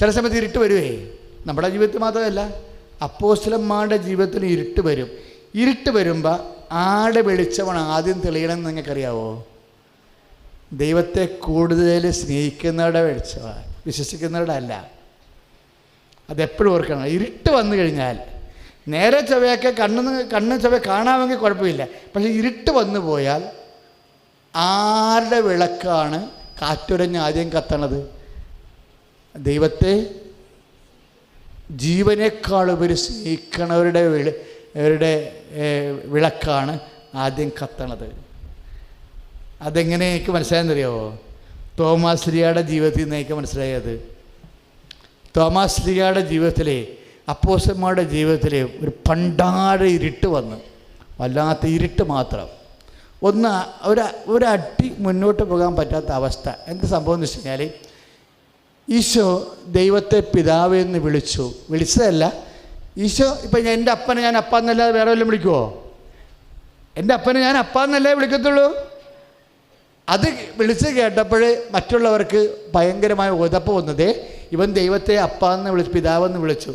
ചില സമയത്ത് ഇരുട്ട് വരുവേ. നമ്മുടെ ജീവിതത്തിൽ മാത്രമല്ല അപ്പോസ്റ്റലന്മാരുടെ ജീവിതത്തിൽ ഇരുട്ട് വരും. ഇരുട്ട് വരുമ്പോൾ ആടെ വെളിച്ചമാണ് ആദ്യം തെളിയണമെന്ന് നിങ്ങൾക്കറിയാവോ? ദൈവത്തെ കൂടുതൽ സ്നേഹിക്കുന്നവരുടെ വെളിച്ചമാണ് വിശ്വസിക്കുന്നവരുടെ അല്ല. അതെപ്പോഴും ഓർക്കണം. ഇരുട്ട് വന്നു കഴിഞ്ഞാൽ നേരെ ചവയൊക്കെ കണ്ണ് കണ്ണ് ചവ കാണാമെങ്കിൽ കുഴപ്പമില്ല. പക്ഷേ ഇരുട്ട് വന്നു പോയാൽ ആരുടെ വിളക്കാണ് കാറ്റുരഞ്ഞ് ആദ്യം കത്തണത്? ദൈവത്തെ ജീവനേക്കാൾ ഉപരി സ്നേഹിക്കണവരുടെ അവരുടെ വിളക്കാണ് ആദ്യം കത്തണത്. അതെങ്ങനെ എനിക്ക് മനസ്സിലായെന്നറിയാവോ തോമാസ് ലിയാടെ ജീവിതത്തിൽ നിന്ന് എനിക്ക് മനസ്സിലായത്. തോമാസ് ലിയാടെ ജീവിതത്തിലെ അപ്പോസന്മാരുടെ ജീവിതത്തിലെ ഒരു പണ്ടാഴ ഇരുട്ട് വന്നു വല്ലാത്ത ഇരുട്ട് മാത്രം. ഒന്ന് ഒരു ഒരു അടി മുന്നോട്ട് പോകാൻ പറ്റാത്ത അവസ്ഥ. എന്ത് സംഭവം എന്ന് വെച്ച് കഴിഞ്ഞാൽ ഈശോ ദൈവത്തെ പിതാവ് എന്ന് വിളിച്ചു. വിളിച്ചതല്ല ഈശോ ഇപ്പം എന്റെ അപ്പനെ ഞാൻ അപ്പ എന്നല്ലാതെ വേറെ വല്ലതും വിളിക്കുമോ എന്റെ അപ്പനെ ഞാൻ അപ്പ എന്നല്ലേ വിളിക്കത്തുള്ളൂ? അത് വിളിച്ച് കേട്ടപ്പോൾ മറ്റുള്ളവർക്ക് ഭയങ്കരമായ ഉതപ്പ് വന്നതേ ഇവൻ ദൈവത്തെ അപ്പ എന്ന് വിളിച്ചു പിതാവെന്ന് വിളിച്ചു.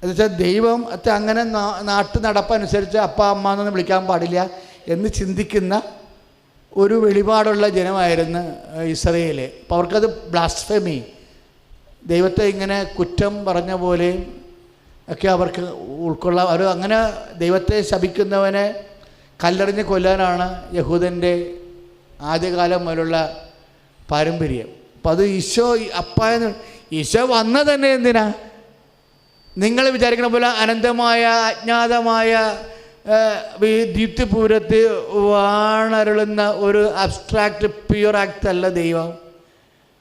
എന്നുവെച്ചാൽ ദൈവം അത് അങ്ങനെ നാട്ടു നടപ്പനുസരിച്ച് അപ്പ അമ്മ എന്നൊന്നും വിളിക്കാൻ പാടില്ല എന്ന് ചിന്തിക്കുന്ന ഒരു വെളിപാടുള്ള ജനമായിരുന്നു ഇസ്രയേൽ അപ്പോൾ അവർക്കത് ബ്ലാസ്ഫെമി ദൈവത്തെ ഇങ്ങനെ കുറ്റം പറഞ്ഞ പോലെയും ഒക്കെ അവർക്ക് ഉൾക്കൊള്ളാം. അവർ അങ്ങനെ ദൈവത്തെ ശപിക്കുന്നവനെ കല്ലെറിഞ്ഞ് കൊല്ലാനാണ് യഹൂദന്റെ ആദ്യകാലം മുതലുള്ള പാരമ്പര്യം. അപ്പം അത് ഈശോ അപ്പായെന്ന് ഈശോ വന്ന തന്നെ എന്തിനാ? നിങ്ങൾ വിചാരിക്കണ പോലെ അനന്തമായ അജ്ഞാതമായ ഈ ദീപ്തിപൂരത്ത് വാണരുളുന്ന ഒരു അബ്സ്ട്രാക്റ്റ് പ്യുർ ആക്ട് അല്ല ദൈവം.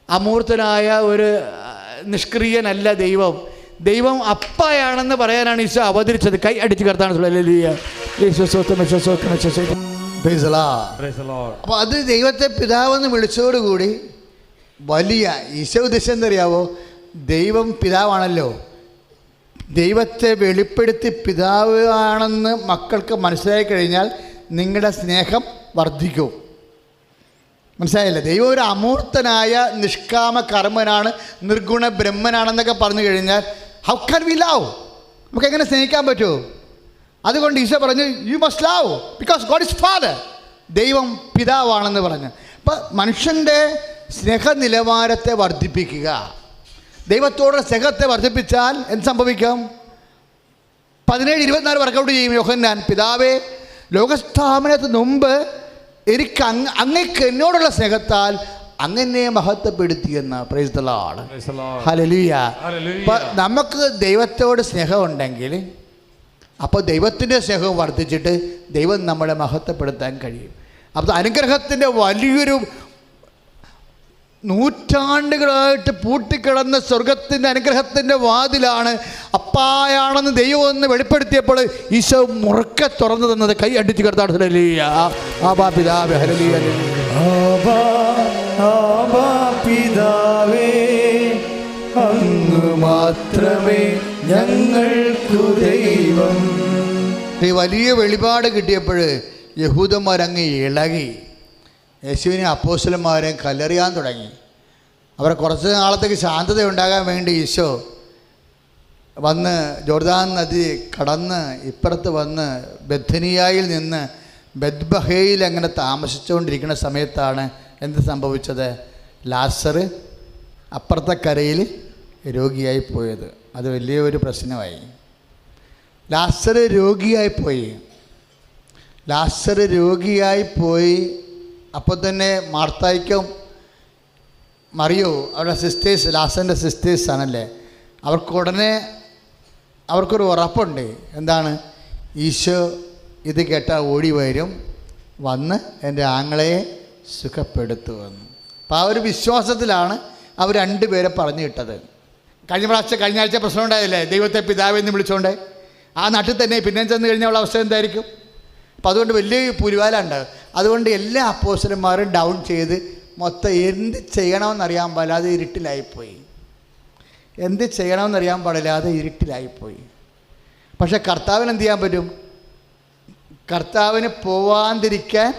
അമൂർത്തനായ ഒരു നിഷ്ക്രിയനല്ല ദൈവം. ദൈവം അപ്പായാണെന്ന് പറയാനാണ് ഈശോ അവതരിച്ചത്. കൈ അടിച്ച് കർത്താണ് അപ്പോൾ അത് ദൈവത്തെ പിതാവെന്ന് വിളിച്ചതോടുകൂടി വലിയ ഈശോ ഉദ്ദേശം എന്തറിയാവോ ദൈവം പിതാവാണല്ലോ. ദൈവത്തെ വെളിപ്പെടുത്തി പിതാവ് ആണെന്ന് മക്കൾക്ക് മനസ്സിലായി കഴിഞ്ഞാൽ നിങ്ങളുടെ സ്നേഹം വർദ്ധിക്കും. മനസ്സിലായില്ല? ദൈവം ഒരു അമൂർത്തനായ നിഷ്കാമ കർമ്മനാണ് നിർഗുണ ബ്രഹ്മനാണെന്നൊക്കെ പറഞ്ഞു കഴിഞ്ഞാൽ ഹൗ കൻ വി ലവ് നമുക്ക് എങ്ങനെ സ്നേഹിക്കാൻ പറ്റുമോ അതുകൊണ്ട് ഈശോ പറഞ്ഞു you must love because God is father ദൈവം പിതാവാണെന്ന് പറഞ്ഞു. അപ്പം മനുഷ്യന്റെ സ്നേഹ നിലവാരത്തെ വർദ്ധിപ്പിക്കുക. ദൈവത്തോടുള്ള സ്നേഹത്തെ വർദ്ധിപ്പിച്ചാൽ എന്ത് സംഭവിക്കാം? പതിനേഴ് ഇരുപത്തിനാല് വർക്കൗട്ട് ചെയ്യും യോഹന്നാൻ. പിതാവേ ലോകസ്ഥാപനത്തിന് മുമ്പ് എനിക്ക് അങ്ങ് അങ്ങക്ക് എന്നോടുള്ള സ്നേഹത്താൽ അങ്ങനെ മഹത്വപ്പെടുത്തിയെന്ന് പ്രൈസ് ദ. അപ്പോൾ നമുക്ക് ദൈവത്തോട് സ്നേഹമുണ്ടെങ്കിൽ അപ്പോൾ ദൈവത്തിന്റെ സ്നേഹം വർദ്ധിച്ചിട്ട് ദൈവം നമ്മളെ മഹത്വപ്പെടുത്താൻ കഴിയും. അപ്പോൾ അനുഗ്രഹത്തിന്റെ വലിയൊരു നൂറ്റാണ്ടുകളായിട്ട് പൂട്ടിക്കിടന്ന സ്വർഗത്തിന്റെ അനുഗ്രഹത്തിന്റെ വാതിലാണ് അപ്പായാണെന്ന് ദൈവം എന്ന് വെളിപ്പെടുത്തിയപ്പോൾ ഈശോ മുറുക്കെ തുറന്നു തന്നത് കൈ അടിച്ചു കിടത്താണ്. ആബാ പിതാവേ, ഹല്ലേലൂയ, ഹല്ലേലൂയ. ആബാ, ആബാ പിതാവേ അങ്ങ് മാത്രമേ ഞങ്ങൾക്കു ദൈവം വലിയ വെളിപാട് കിട്ടിയപ്പോൾ യഹൂദന്മാരങ്ങ് ഇളകി യേശുവിനെ അപ്പോസ്റ്റലന്മാരെ കല്ലെറിയാൻ തുടങ്ങി. അവരെ കുറച്ച് നാളത്തേക്ക് ശാന്തത ഉണ്ടാകാൻ വേണ്ടി ഈശോ വന്ന് ജോർദാൻ നദി കടന്ന് ഇപ്പുറത്ത് വന്ന് ബദ്ധനിയായിൽ നിന്ന് ബദ്ബഹയിൽ അങ്ങനെ താമസിച്ചുകൊണ്ടിരിക്കുന്ന സമയത്താണ് എന്ത് സംഭവിച്ചത്? ലാസർ അപ്പുറത്തെ കരയിൽ രോഗിയായി പോയത്. അത് വലിയൊരു പ്രശ്നമായി. ലാസർ രോഗിയായി പോയി. ലാസർ രോഗിയായി പോയി അപ്പോൾ തന്നെ മാർത്തായിക്കും മറിയോ അവരുടെ സിസ്റ്റേഴ്സ് ലാസന്റെ സിസ്റ്റേഴ്സ് ആണല്ലേ? അവർക്ക് ഉടനെ അവർക്കൊരു ഉറപ്പുണ്ട്. എന്താണ്? ഈശോ ഇത് കേട്ടാൽ ഓടി വരും വന്ന് എന്റെ ആങ്ങളയെ സുഖപ്പെടുത്തുമെന്ന് അപ്പോൾ ആ ഒരു വിശ്വാസത്തിലാണ് അവർ രണ്ടുപേരെ പറഞ്ഞു വിട്ടത്. കഴിഞ്ഞ പ്രാവശ്യം കഴിഞ്ഞ ആഴ്ച പ്രശ്നം ഉണ്ടായില്ലേ? ദൈവത്തെ പിതാവെന്ന് വിളിച്ചോണ്ട്. ആ നാട്ടിൽ തന്നെ പിന്നെ ചെന്ന് കഴിഞ്ഞാൽ ഉള്ള അവസ്ഥ എന്തായിരിക്കും? അപ്പം അതുകൊണ്ട് വലിയ പുലിവാലുണ്ട്. അതുകൊണ്ട് എല്ലാ അപ്പോസ്റ്റലന്മാരും ഡൗൺ ചെയ്ത് മൊത്തം എന്ത് ചെയ്യണമെന്നറിയാൻ പാടില്ലാതെ ഇരുട്ടിലായിപ്പോയി. എന്ത് ചെയ്യണമെന്നറിയാൻ പാടില്ലാതെ ഇരുട്ടിലായിപ്പോയി. പക്ഷേ കർത്താവിന് എന്ത് ചെയ്യാൻ പറ്റും? കർത്താവിന് പോവാതിരിക്കാൻ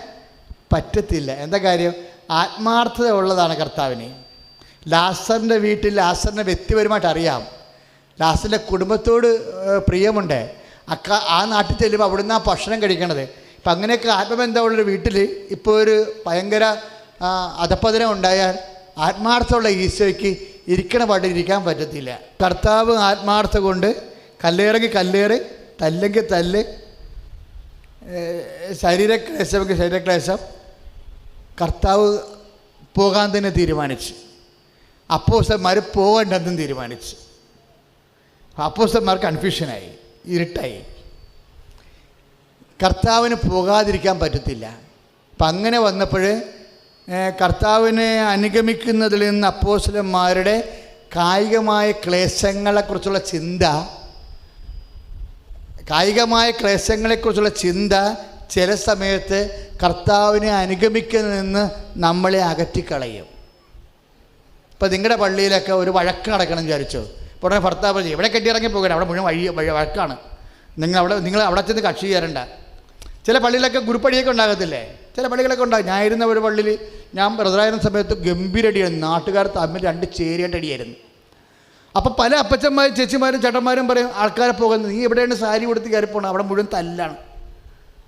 പറ്റത്തില്ല. എന്താ കാര്യം? ആത്മാർത്ഥത ഉള്ളതാണ് കർത്താവിന്. ലാസറിന്റെ വീട്ടിൽ ലാസറിനെ വ്യക്തിപരമായിട്ട് അറിയാം. ലാസറിന്റെ കുടുംബത്തോട് പ്രിയമുണ്ട്. അക്ക ആ നാട്ടിൽ ചെല്ലുമ്പോൾ അവിടുന്ന് ആ ഭക്ഷണം കഴിക്കണത്. ഇപ്പം അങ്ങനെയൊക്കെ ആത്മബന്ധമുള്ളൊരു വീട്ടിൽ ഇപ്പോൾ ഒരു ഭയങ്കര അധപ്പതനം ഉണ്ടായാൽ ആത്മാർത്ഥമുള്ള ഈശോയ്ക്ക് ഇരിക്കണ പാട്ട് ഇരിക്കാൻ പറ്റത്തില്ല. കർത്താവ് ആത്മാർത്ഥ കൊണ്ട് കല്ലേറെങ്കിൽ കല്ലേറ് തല്ലെങ്കിൽ തല്ല് ശരീരക്ലേശമെങ്കിൽ ശരീരക്ലേശം കർത്താവ് പോകാൻ തന്നെ തീരുമാനിച്ചു. അപ്പോസന്മാർ പോകണ്ടെന്നും തീരുമാനിച്ചു. അപ്പോസന്മാർ കൺഫ്യൂഷനായി ഇരുട്ടായി. കർത്താവിന് പോകാതിരിക്കാൻ പറ്റത്തില്ല. അപ്പം അങ്ങനെ വന്നപ്പോൾ കർത്താവിനെ അനുഗമിക്കുന്നതിൽ നിന്ന് അപ്പോസലന്മാരുടെ കായികമായ ക്ലേശങ്ങളെക്കുറിച്ചുള്ള ചിന്ത കായികമായ ക്ലേശങ്ങളെക്കുറിച്ചുള്ള ചിന്ത ചില സമയത്ത് കർത്താവിനെ അനുഗമിക്കുന്നതിൽ നിന്ന് നമ്മളെ അകറ്റിക്കളയും. ഇപ്പം നിങ്ങളുടെ പള്ളിയിലൊക്കെ ഒരു വഴക്ക് നടക്കണം വിചാരിച്ചോ? ഉടനെ ഭർത്താവ് പറഞ്ഞു എവിടെ കെട്ടിയിറങ്ങി പോകണം അവിടെ മുഴുവൻ വഴി വഴി വഴക്കാണ്. നിങ്ങൾ അവിടെ നിങ്ങൾ അവിടെ ചെന്ന് കക്ഷി ചേരണ്ട ചില പള്ളിയിലൊക്കെ ഗുരുപ്പടിയൊക്കെ ഉണ്ടാകത്തില്ലേ? ചില പള്ളികളൊക്കെ ഉണ്ടാകും. ഞാൻ ഇരുന്ന ഒരു പള്ളിയിൽ ഞാൻ ബ്രദറായിരുന്ന സമയത്ത് ഗംഭീരടിയായിരുന്നു. നാട്ടുകാർ തമ്മിൽ രണ്ട് ചേരിയായിട്ട് അടിയായിരുന്നു അപ്പം പല അപ്പച്ചന്മാരും ചേച്ചിമാരും ചേട്ടന്മാരും പറയും ആൾക്കാരെ പോകുന്നത് നീ എവിടെയാണ് സാരി കൊടുത്ത് കയറി പോകണം അവിടെ മുഴുവൻ തല്ലാണ്.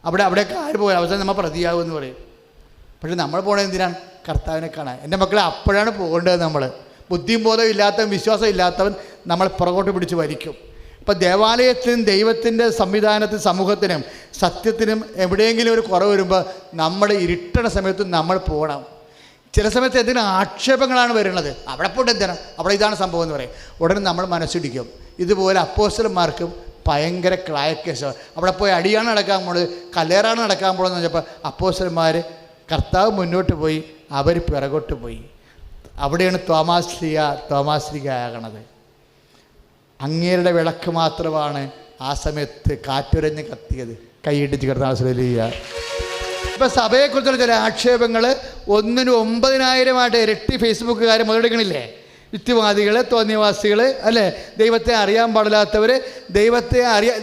അവിടെ അവിടെയൊക്കെ ആര് പോകാൻ? അവസാനം നമ്മൾ പ്രതിയാകുമെന്ന് പറയും. പക്ഷെ നമ്മൾ പോകണത് എന്തിനാണ്? കർത്താവിനെ കാണാൻ. എന്റെ മക്കളെ അപ്പോഴാണ് പോകേണ്ടത് നമ്മൾ ബുദ്ധിയും ബോധവും ഇല്ലാത്തവൻ വിശ്വാസം ഇല്ലാത്തവൻ നമ്മൾ പുറകോട്ട് പിടിച്ച് വലിക്കും. ഇപ്പം ദേവാലയത്തിനും ദൈവത്തിന്റെ സംവിധാനത്തിനും സമൂഹത്തിനും സത്യത്തിനും എവിടെയെങ്കിലും ഒരു കുറവ് വരുമ്പോൾ നമ്മൾ ഇരുട്ടണ സമയത്ത് നമ്മൾ പോകണം ചില സമയത്ത് എന്തിനും ആക്ഷേപങ്ങളാണ് വരുന്നത്? അവിടെ പോയിട്ട് എന്തിനാ? അവിടെ ഇതാണ് സംഭവം എന്ന് പറയും. ഉടനെ നമ്മൾ മനസ്സിടിക്കും. ഇതുപോലെ അപ്പോസ്റ്റലന്മാർക്കും ഭയങ്കര ക്ലായക്കേശം അവിടെ പോയി അടിയാണ് നടക്കാൻ പോണത് കല്ലേറാണ് നടക്കാൻ പോണെന്ന് വെച്ചപ്പോൾ അപ്പോസ്റ്റലന്മാർ കർത്താവ് മുന്നോട്ട് പോയി അവർ പിറകോട്ട് പോയി. അവിടെയാണ് തോമാശ്രീയ തോമാശ്ലിക ആകണത്. അങ്ങേരുടെ വിളക്ക് മാത്രമാണ് ആ സമയത്ത് കാറ്റുരഞ്ഞ് കത്തിയത്. കൈയിട്ട് കിടന്നാശ്രയിക്കുക ഇപ്പം സഭയെക്കുറിച്ചുള്ള ചില ആക്ഷേപങ്ങൾ ഒന്നിനും ഒമ്പതിനായിരമായിട്ട് ഇരട്ടി ഫേസ്ബുക്കുകാർ മുതലെടുക്കണില്ലേ? യുക്തിവാദികൾ തോന്നിയവാസികളെ അല്ലേ? ദൈവത്തെ അറിയാൻ പാടില്ലാത്തവർ ദൈവത്തെ അറിയാ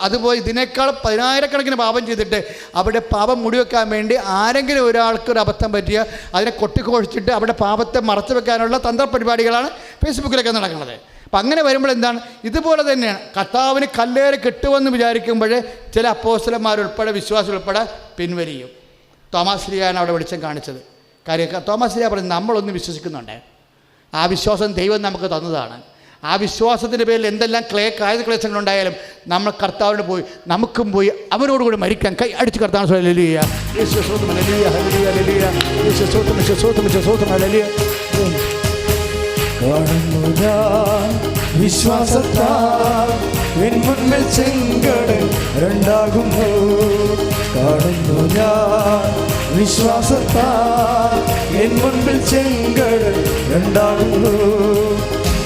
അതുപോലെ ഇതിനേക്കാൾ പതിനായിരക്കണക്കിന് പാപം ചെയ്തിട്ട് അവിടെ പാപം മുടിവെക്കാൻ വേണ്ടി ആരെങ്കിലും ഒരാൾക്ക് ഒരു അബദ്ധം പറ്റിയ അതിനെ കൊട്ടിഘോഷിച്ചിട്ട് അവിടെ പാപത്തെ മറച്ചു വെക്കാനുള്ള തന്ത്രപരിപാടികളാണ് ഫേസ്ബുക്കിലൊക്കെ നടക്കുന്നത്. അപ്പം അങ്ങനെ വരുമ്പോൾ എന്താണ്? ഇതുപോലെ തന്നെയാണ്. കർത്താവിന് കല്ലേറ് കിട്ടുമെന്ന് വിചാരിക്കുമ്പോൾ ചില അപ്പോസ്റ്റലന്മാരുൾപ്പെടെ വിശ്വാസം ഉൾപ്പെടെ പിൻവലിയും. തോമാശ്രീയാണ് അവിടെ വെളിച്ചം കാണിച്ചത്. കാര്യം തോമാശ്രീയ പറഞ്ഞു നമ്മളൊന്ന് വിശ്വസിക്കുന്നുണ്ട്. ആ വിശ്വാസം ദൈവം നമുക്ക് തന്നതാണ്. ആ വിശ്വാസത്തിന്റെ പേരിൽ എന്തെല്ലാം ക്ലേ കായിക ക്ലേശങ്ങളുണ്ടായാലും നമ്മൾ കർത്താവിന് പോയി നമുക്കും പോയി അവരോട് കൂടി മരിക്കാൻ കൈ അടിച്ച് കർത്താവ് വിശ്വാസത്താൽ എൻ മുൻപിൽ ചെങ്കടൽ രണ്ടാകുന്നു കാണുന്നു ഞാൻ വിശ്വാസത്താൽ എൻ മുൻപിൽ ചെങ്കടൽ രണ്ടാകുന്നു.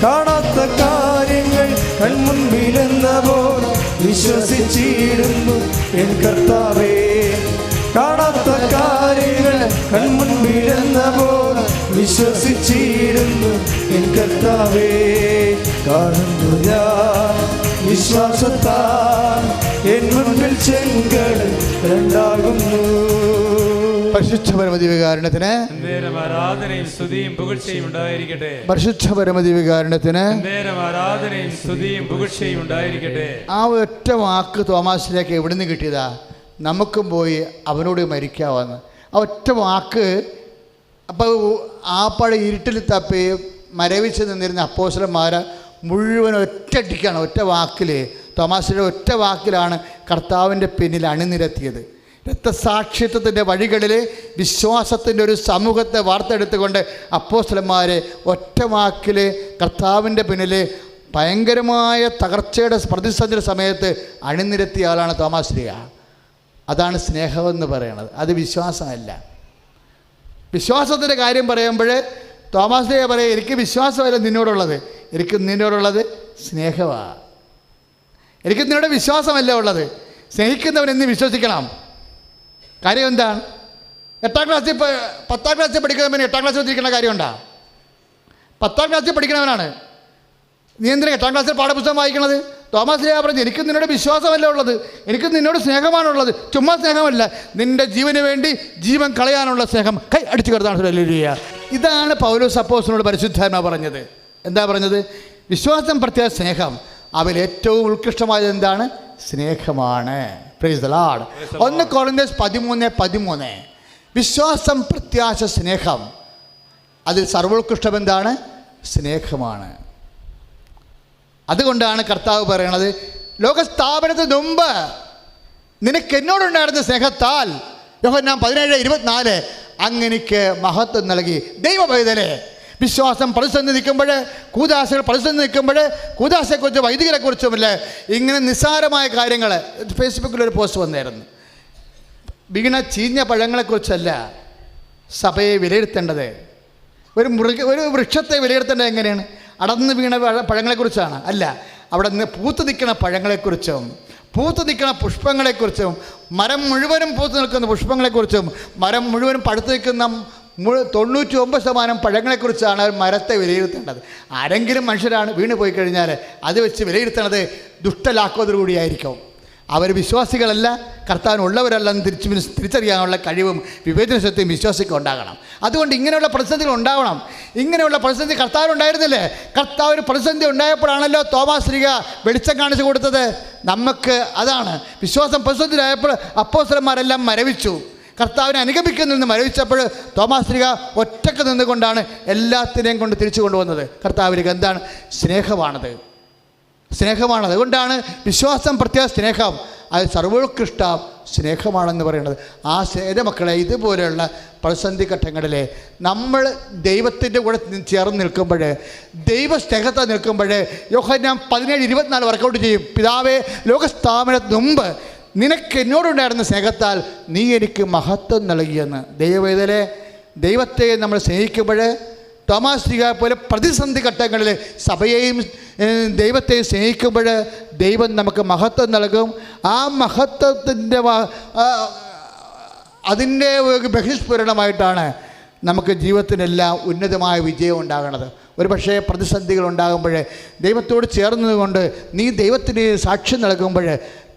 കാണാത്ത കാര്യങ്ങൾ കൺമുൻപിലെന്ന പോൽ വിശ്വസിച്ചിരുന്നു എൻ കർത്താവേ. കാണാത്ത കാര്യങ്ങൾ കൺമുൻപിലെന്ന പോൽ വിശ്വസിച്ചിരുന്നു എൻ കർത്താവേ. കാണുന്നു ഞാൻ വിശ്വാസത്താൽ എൻ മുൻപിൽ ചെങ്കടൽ രണ്ടാകുന്നു. പരിശുദ്ധ പരമതി വികാരണത്തിന് നേരം ആരാധനയും സ്തുതിയും പുകഴ്ചയും ഉണ്ടായിരിക്കട്ടെ. പരിശുദ്ധ പരമതി വികാരണത്തിന് നേരം ആരാധനയും സ്തുതിയും പുകഴ്ചയും ഉണ്ടായിരിക്കട്ടെ. ആ ഒറ്റ വാക്ക് തോമാസിലേക്ക് എവിടുന്ന് കിട്ടിയതാ? നമുക്കും പോയി അവനോട് മരിക്കാമെന്ന് ആ ഒറ്റ വാക്ക് അപ്പോൾ ആ പഴ ഇരുട്ടിൽ തപ്പി മരവിച്ച് നിന്നിരുന്ന അപ്പോസലന്മാരെ മുഴുവൻ ഒറ്റയടിക്കാണ് ഒറ്റ വാക്കിൽ തോമാസിന്റെ ഒറ്റ വാക്കിലാണ് കർത്താവിന്റെ പിന്നിൽ അണിനിരത്തിയത്. രക്തസാക്ഷിത്വത്തിന്റെ വഴികളിലെ വിശ്വാസത്തിന്റെ ഒരു സമൂഹത്തെ വാർത്തെടുത്തുകൊണ്ട് അപ്പോസ്തലന്മാരെ ഒറ്റ വാക്കിൽ കർത്താവിന്റെ പിന്നിൽ ഭയങ്കരമായ തകർച്ചയുടെ പ്രതിസന്ധിയുടെ സമയത്ത് അണിനിരത്തിയ ആളാണ് തോമാശ്രീയ അതാണ് സ്നേഹമെന്ന് പറയണത്. അത് വിശ്വാസമല്ല. വിശ്വാസത്തിന്റെ കാര്യം പറയുമ്പോൾ തോമാശ്രീയ പറയുക എനിക്ക് വിശ്വാസമല്ല നിന്നോടുള്ളത്. എനിക്ക് നിന്നോടുള്ളത് സ്നേഹമാണ് എനിക്ക് നിന്നോട് വിശ്വാസമല്ല ഉള്ളത്. സ്നേഹിക്കുന്നവൻ എന്ന് വിശ്വസിക്കണം. കാര്യം എന്താണ് എട്ടാം ക്ലാസ്സിൽ പത്താം ക്ലാസ്സിൽ പഠിക്കുന്നവന് എട്ടാം ക്ലാസ്സിൽ എത്തിയിരിക്കുന്ന കാര്യമുണ്ടാ? പത്താം ക്ലാസ്സിൽ പഠിക്കുന്നവനാണ് നീ എന്തിനാ എട്ടാം ക്ലാസ്സിൽ പാഠപുസ്തകം വായിക്കണത്? തോമസ് ലിയ പറഞ്ഞു എനിക്ക് നിന്നോട് വിശ്വാസമല്ല ഉള്ളത്. എനിക്ക് നിന്നോട് സ്നേഹമാണുള്ളത് ചുമ്മാ സ്നേഹമല്ല. നിന്റെ ജീവന് വേണ്ടി ജീവൻ കളയാനുള്ള സ്നേഹം. കൈ അടിച്ചു കിടത്താണ് ഇതാണ് പൗലോസ് അപ്പോസിനോട് പരിശുദ്ധാത്മ പറഞ്ഞത്. എന്താ പറഞ്ഞത്? വിശ്വാസം പ്രത്യേക സ്നേഹം. അവൽ ഏറ്റവും ഉത്കൃഷ്ടമായത് എന്താണ്? സ്നേഹമാണ്. പ്രൈസ് ദ ഒന്ന് കോറിന്തസ് പതിമൂന്ന് പതിമൂന്ന്. വിശ്വാസം പ്രത്യാശ സ്നേഹം. അതിൽ സർവോത്കൃഷ്ടം എന്താണ്? സ്നേഹമാണ്. അതുകൊണ്ടാണ് കർത്താവ് പറയണത് ലോകസ്ഥാപനത്തിന് മുമ്പ് നിനക്ക് എന്നോടുണ്ടായിരുന്ന സ്നേഹത്താൽ യോഹന്നാൻ പതിനേഴ് ഇരുപത്തിനാല് അങ്ങനെക്ക് മഹത്വം നൽകി. ദൈവപൈതലെ വിശ്വാസം പ്രതിസന്ധി നിൽക്കുമ്പോൾ കൂതാശകൾ പ്രതിസന്ധി നിൽക്കുമ്പോൾ കൂതാശയെക്കുറിച്ച് വൈദികരെക്കുറിച്ചുമില്ല ഇങ്ങനെ നിസ്സാരമായ കാര്യങ്ങൾ. ഫേസ്ബുക്കിലൊരു പോസ്റ്റ് വന്നായിരുന്നു വീണ ചീഞ്ഞ പഴങ്ങളെക്കുറിച്ചല്ല സഭയെ വിലയിരുത്തേണ്ടത്. ഒരു മൃഗ ഒരു വൃക്ഷത്തെ വിലയിരുത്തേണ്ടത് എങ്ങനെയാണ്? അടർന്ന് വീണ പഴ- പഴങ്ങളെക്കുറിച്ചാണ്. അല്ല അവിടെ നിന്ന് പൂത്ത് നിൽക്കുന്ന പഴങ്ങളെക്കുറിച്ചും പൂത്ത് നിൽക്കുന്ന പുഷ്പങ്ങളെക്കുറിച്ചും മരം മുഴുവനും പൂത്ത് നിൽക്കുന്ന പുഷ്പങ്ങളെക്കുറിച്ചും മരം മുഴുവനും പഴുത്ത് നിൽക്കുന്ന തൊണ്ണൂറ്റി ഒമ്പത് ശതമാനം പഴങ്ങളെക്കുറിച്ചാണ് മരത്തെ വിലയിരുത്തേണ്ടത്. ആരെങ്കിലും മനുഷ്യരാണ് വീണ് പോയി കഴിഞ്ഞാൽ അത് വെച്ച് വിലയിരുത്തേണ്ടത് ദുഷ്ടലാക്കോതോടുകൂടിയായിരിക്കും അവർ വിശ്വാസികളല്ല കർത്താവിനുള്ളവരല്ലെന്ന് തിരിച്ച് തിരിച്ചറിയാനുള്ള കഴിവും വിവേചന ശക്തിയും വിശ്വാസിക്കും ഉണ്ടാകണം. അതുകൊണ്ട് ഇങ്ങനെയുള്ള പ്രതിസന്ധികൾ ഉണ്ടാവണം. ഇങ്ങനെയുള്ള പ്രതിസന്ധി കർത്താവിനുണ്ടായിരുന്നില്ലേ? കർത്താവിന് പ്രതിസന്ധി ഉണ്ടായപ്പോഴാണല്ലോ തോമാസ് ശ്രീക വെളിച്ചം കാണിച്ചു കൊടുത്തത്. നമുക്ക് അതാണ്. വിശ്വാസം പ്രതിസന്ധിയിലായപ്പോൾ അപ്പോസ്തലന്മാരെല്ലാം മരവിച്ചു. കർത്താവിനെ അനുഗമിക്കുന്നതിൽ മരവിച്ചപ്പോൾ തോമാസ് ശ്രീക ഒറ്റയ്ക്ക് നിന്നുകൊണ്ടാണ് എല്ലാത്തിനെയും കൊണ്ട് തിരിച്ചു കൊണ്ടുവന്നത്. കർത്താവിലേക്ക് എന്താണ്? സ്നേഹമാണത്. സ്നേഹമാണ് അതുകൊണ്ടാണ് വിശ്വാസം പ്രത്യേക സ്നേഹം. അത് സർവോത്കൃഷ്ട സ്നേഹമാണെന്ന് പറയുന്നത്. ആ സ്നേഹ മക്കളെ ഇതുപോലെയുള്ള പ്രതിസന്ധി ഘട്ടങ്ങളിൽ നമ്മൾ ദൈവത്തിന്റെ കൂടെ ചേർന്ന് നിൽക്കുമ്പോൾ ദൈവ സ്നേഹത്തെ നിൽക്കുമ്പോൾ യോഹ ഞാൻ പതിനേഴ് ഇരുപത്തിനാല് വർക്കൗട്ട് ചെയ്യും. പിതാവെ ലോകസ്ഥാപനത്തിന് മുമ്പ് നിനക്ക് എന്നോടുണ്ടായിരുന്ന സ്നേഹത്താൽ നീ എനിക്ക് മഹത്വം നൽകിയെന്ന്. ദൈവവേദലെ ദൈവത്തെ നമ്മൾ സ്നേഹിക്കുമ്പോൾ തോമാസ് പോലെ പ്രതിസന്ധി ഘട്ടങ്ങളിൽ സഭയെയും ദൈവത്തെയും സ്നേഹിക്കുമ്പോൾ ദൈവം നമുക്ക് മഹത്വം നൽകും. ആ മഹത്വത്തിന്റെ അതിന്റെ ബഹിഷ്ഫുരണമായിട്ടാണ് നമുക്ക് ജീവിതത്തിനെല്ലാം ഉന്നതമായ വിജയം ഉണ്ടാകണത്. ഒരു പക്ഷേ പ്രതിസന്ധികൾ ഉണ്ടാകുമ്പോൾ ദൈവത്തോട് ചേർന്നതുകൊണ്ട് നീ ദൈവത്തിന് സാക്ഷ്യം നൽകുമ്പോൾ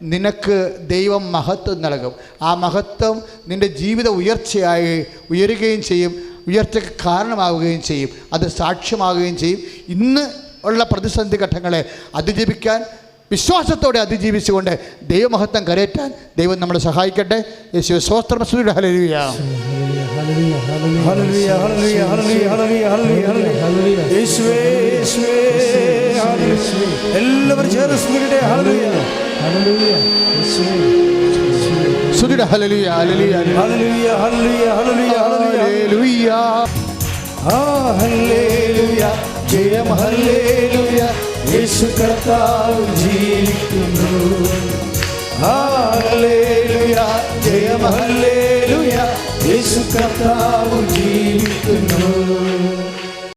നിനക്ക് ദൈവം മഹത്വം നൽകും. ആ മഹത്വം നിന്റെ ജീവിത ഉയർച്ചയായി ഉയരുകയും ചെയ്യും. ഉയർച്ചയ്ക്ക് കാരണമാവുകയും ചെയ്യും. അത് സാക്ഷ്യമാവുകയും ചെയ്യും. ഇന്ന് ഉള്ള പ്രതിസന്ധി ഘട്ടങ്ങളെ അതിജീവിക്കാൻ വിശ്വാസത്തോടെ അതിജീവിച്ചുകൊണ്ട് ദൈവമഹത്വം കരയറ്റാൻ ദൈവം നമ്മളെ സഹായിക്കട്ടെ. യേശു സ്വസ്ത്രം സൂര്യ ഹല്ലേലൂയ. എല്ലാവരും ചേർന്ന് സ്തുതിക്കട്ടെ. ഹല്ലേലൂയ. ഹല്ലേലൂയ, യേശുവേ. സൂര്യ ഹല്ലേലൂയ ഹല്ലേലൂയ ജയം ഹല്ലേലൂയ, യേശു കർത്താവ് ജീവിക്കുന്നു ഹല്ലേലൂയ, ജയം ഹല്ലേലൂയ, യേശു കർത്താവ് ജീവിക്കുന്നു